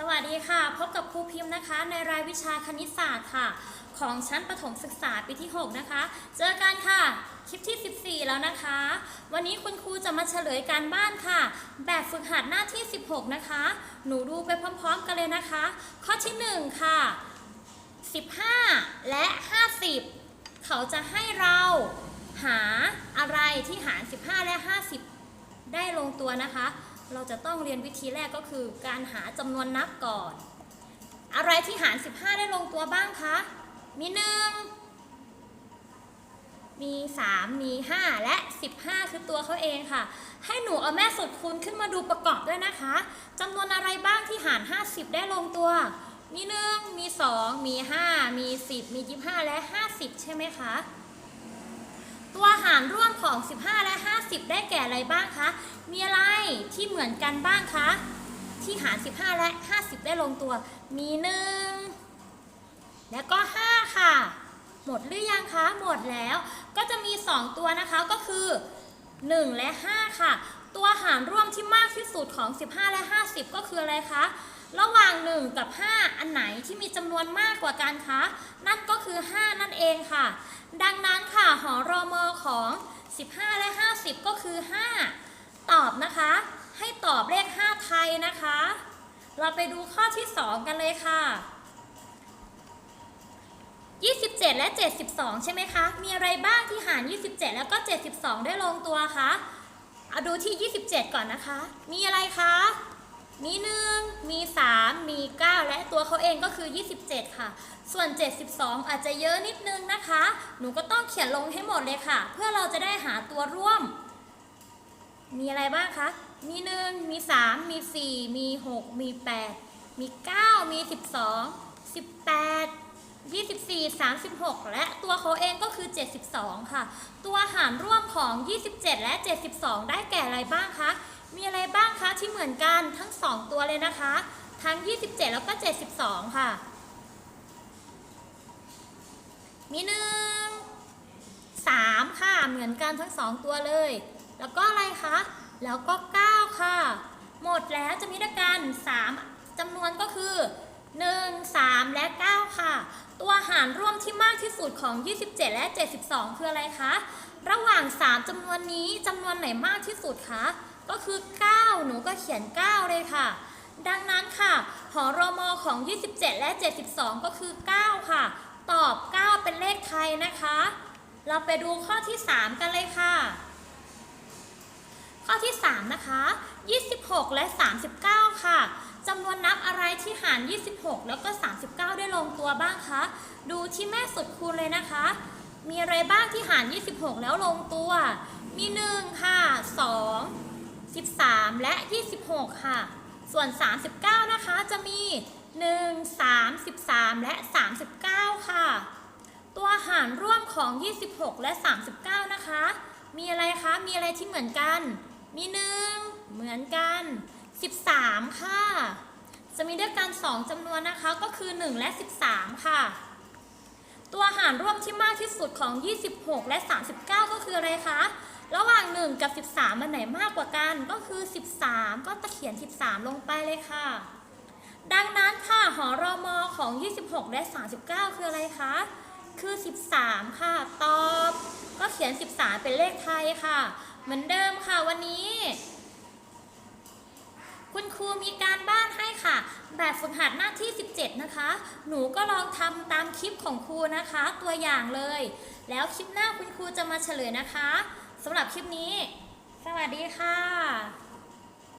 สวัสดีค่ะ พบกับครูพิมพ์นะคะ ในรายวิชาคณิตศาสตร์ค่ะ ของชั้นประถมศึกษาปีที่ 6 นะคะ เจอกันค่ะ คลิปที่ 14 แล้วนะคะ วันนี้คุณครูจะมาเฉลยการบ้านค่ะ แบบฝึกหัดหน้าที่ 16 นะคะ หนูดูไปพร้อมๆกันเลยนะคะ ข้อที่ 1 ค่ะ 15 และ 50 เขาจะให้เราหาอะไรที่หาร 15 และ 50 ได้ลงตัวนะคะ เราจะต้องเรียนวิธีแรกก็คือ การหาจำนวนนับก่อน อะไรที่หาร 15 ได้ลงตัวบ้างคะ มี 1 มี 3 มี 5 และ 15 คือตัวเขาเองค่ะ ให้หนูเอาแม่สุดคูณขึ้นมาดูประกอบด้วยนะคะจำนวนอะไรบ้างที่หาร 50 ได้ลงตัว มี 1 มี 2 มี 5 มี 10 มี 25 และ 50 ใช่ไหมคะ ตัวหารร่วมของ 15 50 ได้แก่อะไรบ้างคะ มีอะไรที่เหมือนกันบ้างคะ ที่หาร 15 และ 50 ได้ลงตัว มี 1 แล้วก็ 5 ค่ะ หมดหรือยังคะ หมดแล้ว ก็จะมี 2 ตัวนะคะก็คือ 1 และ 5 ค่ะ ตัวหารร่วมที่มากที่สุดของ 15 และ 50 ก็คืออะไรคะระหว่าง 1 กับ 5 อันไหนที่มีจำนวนมากกว่ากันคะ นั่นก็คือ 5 นั่นเองค่ะ ดังนั้นค่ะ หอรอมอของ 15 และ 50 ก็คือ 5 ตอบนะคะ ให้ตอบเลข 5 ไทยนะคะ เราไปดูข้อที่ 2 กันเลยค่ะ 27 และ 72 ใช่ไหมคะ มีอะไรบ้างที่หาร 27 แล้วก็ 72 ได้ลงตัวคะเอาดูที่ 27 ก่อนนะคะ มีอะไรคะ มี1มี3มี9และตัวเขาเองก็คือ 27 ค่ะ ส่วน 72 อาจจะเยอะนิดนึงนะคะ หนูก็ต้องเขียนลงให้หมดเลยค่ะ เพื่อเราจะได้หาตัวร่วม มีอะไรบ้างคะ มี1มี3มี4มี6มี8มี9มี12 18 24 36 และตัวเขาเองก็คือ 72 ค่ะ ตัวหารร่วมของ 27 และ 72 ได้แก่อะไรบ้างคะ มีอะไรบ้างคะที่เหมือนกันทั้ง 2 ตัวเลยนะคะ ทั้ง 27 แล้วก็ 72 ค่ะ มีหนึ่งสามค่ะ เหมือนกันทั้งสองตัวเลย แล้วก็อะไรคะ แล้วก็ 9 ค่ะ หมดแล้วจะมีด้วยกัน3จำนวนก็คือ 1 3 และ 9 ค่ะ ตัวหารร่วมที่มากที่สุดของ 27 และ 72 คืออะไรคะ ระหว่าง 3จำนวนนี้จำนวนไหนมากที่สุดคะ ก็คือ 9 หนูก็เขียน 9 เลยค่ะ ดังนั้นค่ะ หอรอมอของ 27 และ 72 ก็คือ 9 ค่ะ ตอบ 9 เป็นเลขไทยนะคะ เราไปดูข้อที่ 3 กันเลยค่ะ ข้อที่ 3 นะคะ 26 และ 39 ค่ะ จำนวนนับอะไรที่หาร 26 แล้วก็ 39 ได้ลงตัวบ้างคะ ดูที่แม่สุดคูณเลยนะคะ มีอะไรบ้างที่หาร 26 แล้วลงตัว มี 1 ค่ะ 2 13 และ 26 ค่ะ ส่วน 39 นะคะ จะมี 1 3 13 และ 39 ค่ะ ตัวหารร่วมของ 26 และ 39 นะคะ มีอะไรคะ มีอะไรที่เหมือนกัน มี 1 เหมือนกัน 13 ค่ะ จะมีด้วยกัน 2จำนวนนะคะก็คือ 1 และ 13 ค่ะ ตัวหารร่วมที่มากที่สุดของ 26 และ 39 ก็คืออะไรคะ ระหว่าง 1 กับ 13 มันไหนมากกว่ากันก็คือ 13 ก็ตะเขียน 13 ลงไปเลยค่ะ ดังนั้นค่ะหอรอมอของ 26 และ 39 คืออะไรคะ คือ 13 ค่ะ ตอบ ก็เขียน 13 เป็นเลขไทยค่ะ เหมือนเดิมค่ะวันนี้ มีการบ้านให้ค่ะ แบบฝึกหัดหน้าที่ 17 นะคะ หนูก็ลองทำตามคลิปของครูนะคะ ตัวอย่างเลย แล้วคลิปหน้าคุณครูจะมาเฉลยนะคะสำหรับคลิปนี้ สวัสดีค่ะ